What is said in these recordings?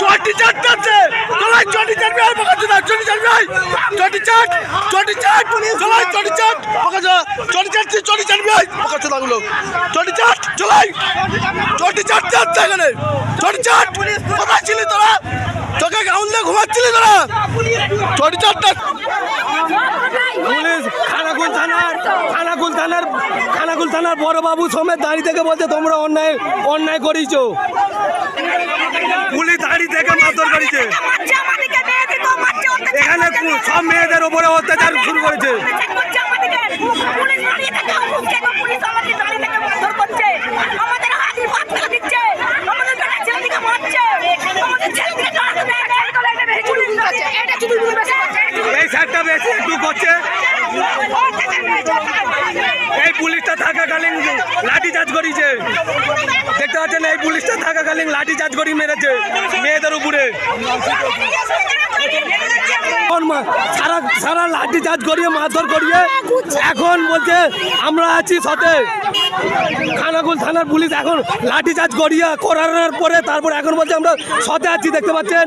চটি আছে চলাই চটি চারবি আর বকাতে না চটি চটি চাট চটি চাট চলাই চটি চাট বকাতে চটি চাট চটি চারবি আই বকাতে লাগল চটি চাট চলাই চটি চাট যাচ্ছে এখানে। চটি চাট, কোথায় ছিলি তোরা? তোকে গাউন্ডে ঘুমাচ্ছিলি তোরা? চটি পুলিশ খানাকুল থানার খানাকুল থানার খানাকুল থানার বড় বাবু সমেত দাঁড়িয়ে থেকে বলছে তোমরা অন্যায় অন্যায় করিছো। পুলিশ দাঁড়িয়ে থেকে মারধর করেছে। এখানে সব মেয়েদের ওপরে অত্যাচার শুরু করেছে। এই স্যারটা বেশি একটু করছে অত্যাচার বেশি করছে। এই পুলিশটা থাকাকালীন লাঠি চার্জ করিছে। দেখতে পাচ্ছেন, এই পুলিশটা থাকাকালীন লাঠি চার্জ করি মেরেছে মেয়েদের উপরে। সারা সারা লাঠি চার্জ করিয়ে, মারধর করিয়ে এখন বলছে, আমরা আছি সাথে খানাকুল থানার পুলিশ এখন লাঠি চার্জ করিয়ে, করানোর পরে তারপর এখন বলছে আমরা সাথে আছি, দেখতে পাচ্ছেন?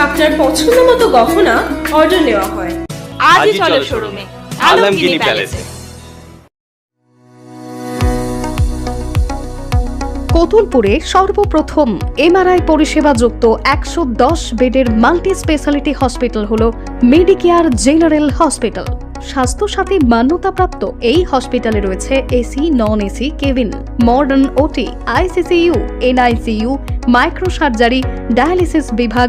আপনার পছন্দ মতো গহনা অর্ডার নেওয়া হয়। আজই চলো শোরুমে আলমগিরি প্যালেসে কতুলপুরে সর্বপ্রথম এমআরআই পরিষেবা যুক্ত একশো দশ বেডের মাল্টি স্পেশালিটি হসপিটাল হল মেডিকেয়ার জেনারেল হসপিটাল স্বাস্থ্যসাথী মান্যতাপ্রাপ্ত এই হসপিটালে রয়েছে AC non AC cabin modern OT ICCU NICU micro surgery dialysis বিভাগ